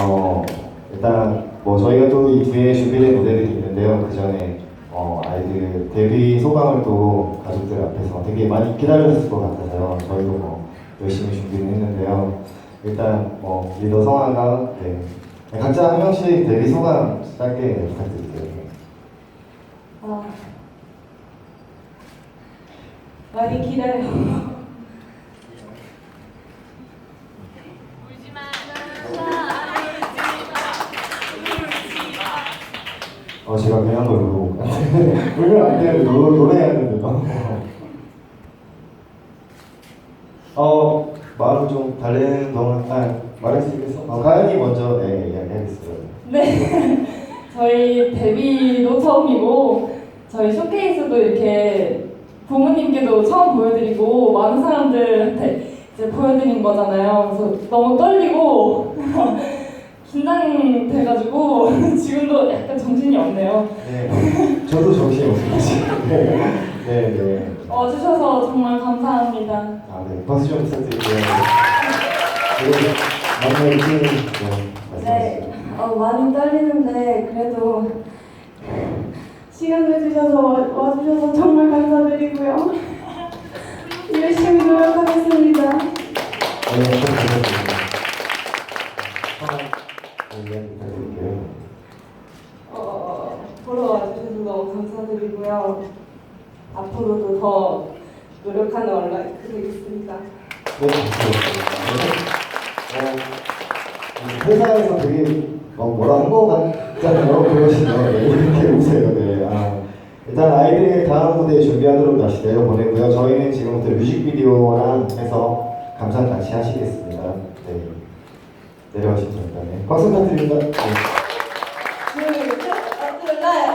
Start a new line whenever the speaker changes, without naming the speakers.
어, 일단 뭐 저희가 또 이 뒤에 준비된 무대들이 있는데요. 그 전에 어, 아이들 데뷔 소감을 또 가족들 앞에서 되게 많이 기다려주실 것 같아서요. 저희도 뭐 열심히 준비를 했는데요. 일단 뭐 리더 성화가 네. 각자 한 명씩 데뷔 소감 짧게 부탁드릴게요.
아, 많이 기다려.
어, 제가 그냥 걸로 울면 안 되는데 노, 노래해야 되는데요. 어, 마음을 좀 달래는 동안 아, 있겠어? 어, 가연이 먼저 네, 이야기하겠어요.
네, 저희 데뷔도 처음이고 저희 쇼케이스도 이렇게 부모님께도 처음 보여드리고 많은 사람들한테 이제 보여드린 거잖아요. 그래서 너무 떨리고 긴장돼가지고 지금도 약간 정신이 없네요.
네, 저도 정신이 없어요. 지금. 네, 네, 네.
와주셔서 정말 감사합니다.
아, 네, 박수 좀 부탁드릴게요. 마지막에 네,
네,
말씀하시죠.
어, 많이 떨리는데 그래도 시간을 주셔서 와- 와주셔서 정말 감사드리고요. 열심히 노력하겠습니다.
네, 감사드립니다.
어, 보러 와주셔서 너무 감사드리고요. 앞으로도 더 노력하는 얼라이크 되겠습니다.
네. 어, 회사에서 되게 막 뭐라 한거 같잖아요. 그러시네요. 네, 이렇게 웃어요. 네. 아, 일단 아이들의 다음 무대 준비하도록 다시 내려보내고요. 저희는 지금부터 뮤직비디오랑 해서 감상 같이 하시겠습니다. 내려가시면 됩니다. 네. 박수 부탁드립니다. 네. 네, 저 앞으로 나